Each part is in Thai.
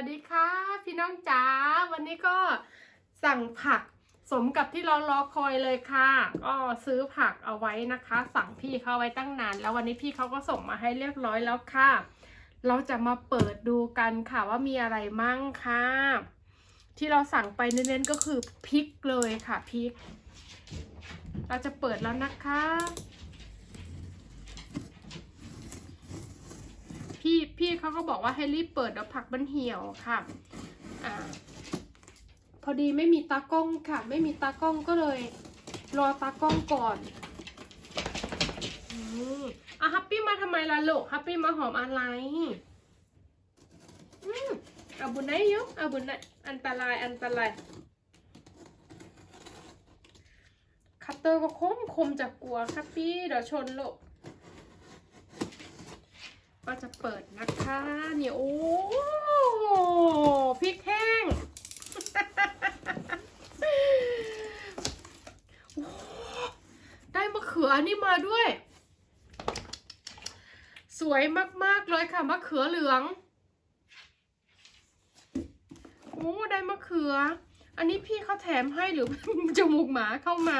วัสดีค่ะ พี่น้องจ๋าวันนี้ก็สั่งผักสมกับที่เรารอคอยเลยค่ะ ก็ซื้อผักเอาไว้นะคะ สั่งพี่เขาไว้ตั้งนาน แล้ววันนี้พี่เขาก็ส่งมาให้เรียบร้อยแล้วค่ะ เราจะมาเปิดดูกันค่ะว่ามีอะไรมั่งค่ะ ที่เราสั่งไปเน้นๆก็คือพริกเลยค่ะพริก เราจะเปิดแล้วนะคะ พี่เขาก็บอกว่าให้รีบเปิดเดี๋ยวผักมันเหี่ยวค่ะอ่าพอดีไม่มีตากล้องค่ะ ไม่มีตากล้องก็เลยรอตากล้องก่อนอืมอะฮัปปี้มาทำไมล่ะลูกฮัปปี้มาหอมอะไรอืมเอาบุญไหนยุเอาบุญไหนอันตรายอันตรายคัตเตอร์ก็คมคมจากกลัวฮัปปี้เดี๋ยวชนลูก ก็จะเปิดนะคะเนี่ยโอ้พริกแห้งได้มะเขือนี่มาด้วย สวยมากๆเลยค่ะมะเขือเหลืองโอ้ได้มะเขือ อันนี้พี่เขาแถมให้หรือจมูกหมาเข้ามา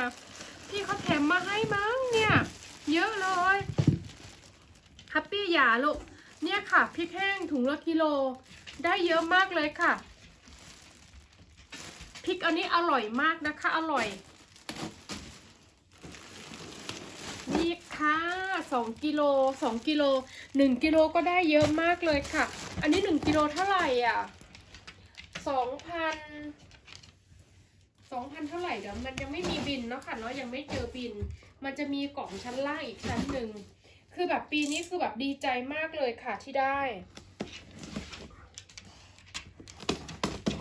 พี่เขาแถมมาให้มั้งเนี่ย เยอะเลย ฮัปปี้อย่าลูกเนี่ยค่ะพริกแห้งถุงละกิโล ได้เยอะมากเลยค่ะพริกอันนี้อร่อยมากนะคะอร่อยนี่ค่ะสองกิโลสองกิโลหนึ่งกิโลก็ได้เยอะมากเลยค่ะ อันนี้หนึ่งกิโลเท่าไหร่อะสองพันสองพันเท่าไหร่เดี๋ยวมันยังไม่มีบินเนาะค่ะเนาะยังไม่เจอบิน มันจะมีกล่องชั้นล่างอีกชั้นหนึ่ง คือแบบปีนี้คือแบบดีใจมากเลยค่ะที่ได้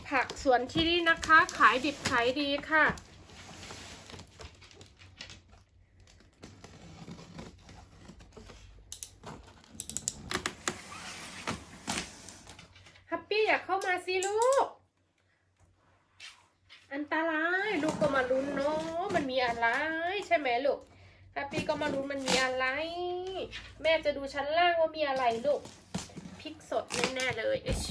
ผักสวนที่นี่นะคะ ขายดิบขายดีค่ะ ฮัปปี้อยากเข้ามาสิลูก อันตราย ลูกก็มาลุ้นเนาะมันมีอะไรใช่ไหมลูก ฮัปปี้ก็มาลุ้มันมีอะไร แม่จะดูชั้นล่างว่ามีอะไรลูกพริกสดแน่ๆเลยอิ๊ช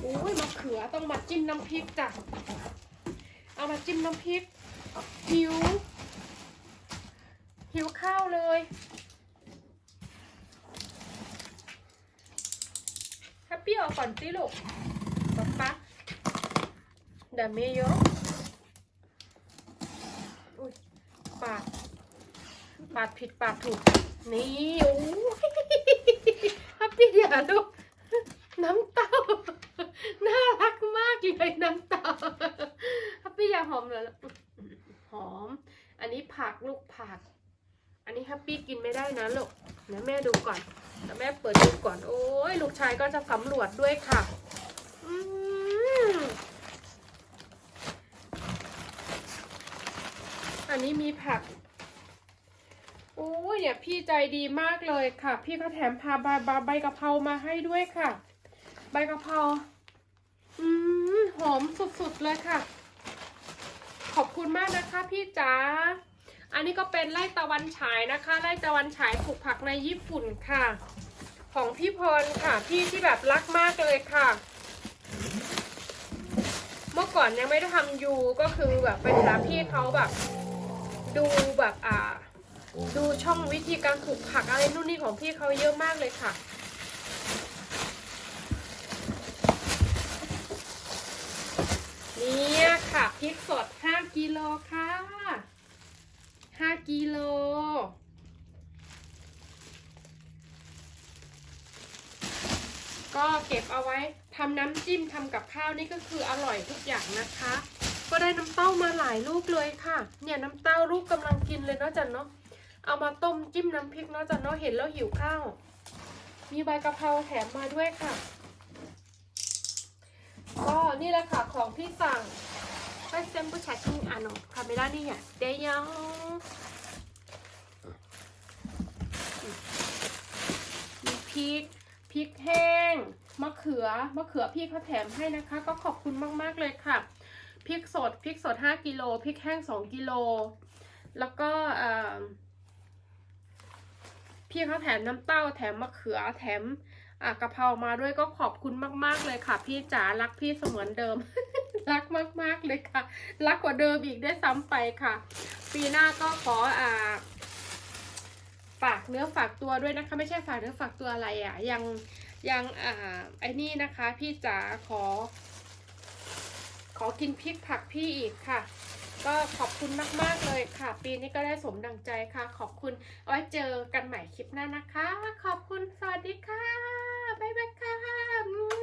โอ้ยมะเขือต้องมาจิ้มน้ำพริกจ้ะ เอามาจิ้มน้ำพริก หิว หิวข้าวเลย แฮปปี้ ออกก่อนสิลูกป๊าป๊าเดี๋ยวเมย์ยอุ้ยปาด ปาดผิดปาดถูก นี่โอ้ยแฮปปี้อย่าลูก น้ำเต้า น่ารักมากเลยน้ำเต้าแฮปปี้อย่าหอมเลยลูกหอม อันนี้ผักลูกผัก อันนี้แฮปปี้กินไม่ได้นะลูกเดี๋ยวแม่ดูก่อนแล้วแม่เปิดดูก่อน โอ้ยลูกชายก็จะสำรวจด้วยค่ะอือันนี้มีผักโอ้ยเนี่ยพี่ใจดีมากเลยค่ะ พี่เขาแถมพาใบใบใบกะเพรามาให้ด้วยค่ะ ใบกะเพราอืมหอมสุดๆเลยค่ะ ขอบคุณมากนะคะพี่จ๋า อันนี้ก็เป็นไร่ตะวันฉายนะคะไร่ตะวันฉายปลูกผักในญี่ปุ่นค่ะ ของพี่พรค่ะ พี่ที่แบบรักมากเลยค่ะ เมื่อก่อนยังไม่ได้ทำยูก็คือแบบไปหาพี่เขาแบบ ดูแบบอ่า ดูช่องวิธีการปลูกผักอะไรนู่นนี่ของพี่เขาเยอะมากเลยค่ะนี่ค่ะพริกสด 5 กิโลค่ะ กิโล ก็เก็บเอาไว้ทำน้ำจิ้มทำกับข้าวนี่ก็คืออร่อยทุกอย่างนะคะ ก็ได้น้ำเต้ามาหลายลูกเลยค่ะ เนี่ยน้ำเต้าลูกกำลังกินเลยเนาะจันเนาะ เอามาต้มจิ้มน้ำพริกเนาะจันเนาะเห็นแล้วหิวข้าว มีใบกะเพราแถมมาด้วยค่ะ ก็นี่แหละค่ะของที่สั่งไปเซมปุชาชิงอ่านคาเมล่านี่เนี่ยเดยังมี พริกพริกแห้งมะเขือมะเขือพี่เขาแถมให้นะคะ ก็ขอบคุณมากๆเลยค่ะพริกสดพริกสด 5กิโลพริกแห้ง 2กิโลแล้วก็พี่เขาแถมน้ำเต้าแถมมะเขือแถมะกะเพรามาด้วยก็ขอบคุณมาก ๆ เลยค่ะ พี่จ๋ารักพี่เสมือนเดิม รักมาก ๆ เลยค่ะ รักกว่าเดิมอีกได้ซ้ำไปค่ะ ปีหน้าก็ขออ่า ฝากเนื้อฝากตัวด้วยนะคะ ไม่ใช่ฝากเนื้อฝากตัวอะไรอะ่ะ ยังยังอ่าไอ้นี่นะคะ พี่จ๋าขอ ขอกินพริกผักพี่อีกค่ะ ก็ขอบคุณมาก ๆ เลยค่ะ ปีนี้ก็ได้สมดังใจค่ะ ขอบคุณเอาไว้เจอกันใหม่คลิปหน้านะคะ ขอบคุณสวัสดีค่ะ บ๊ายบายค่ะ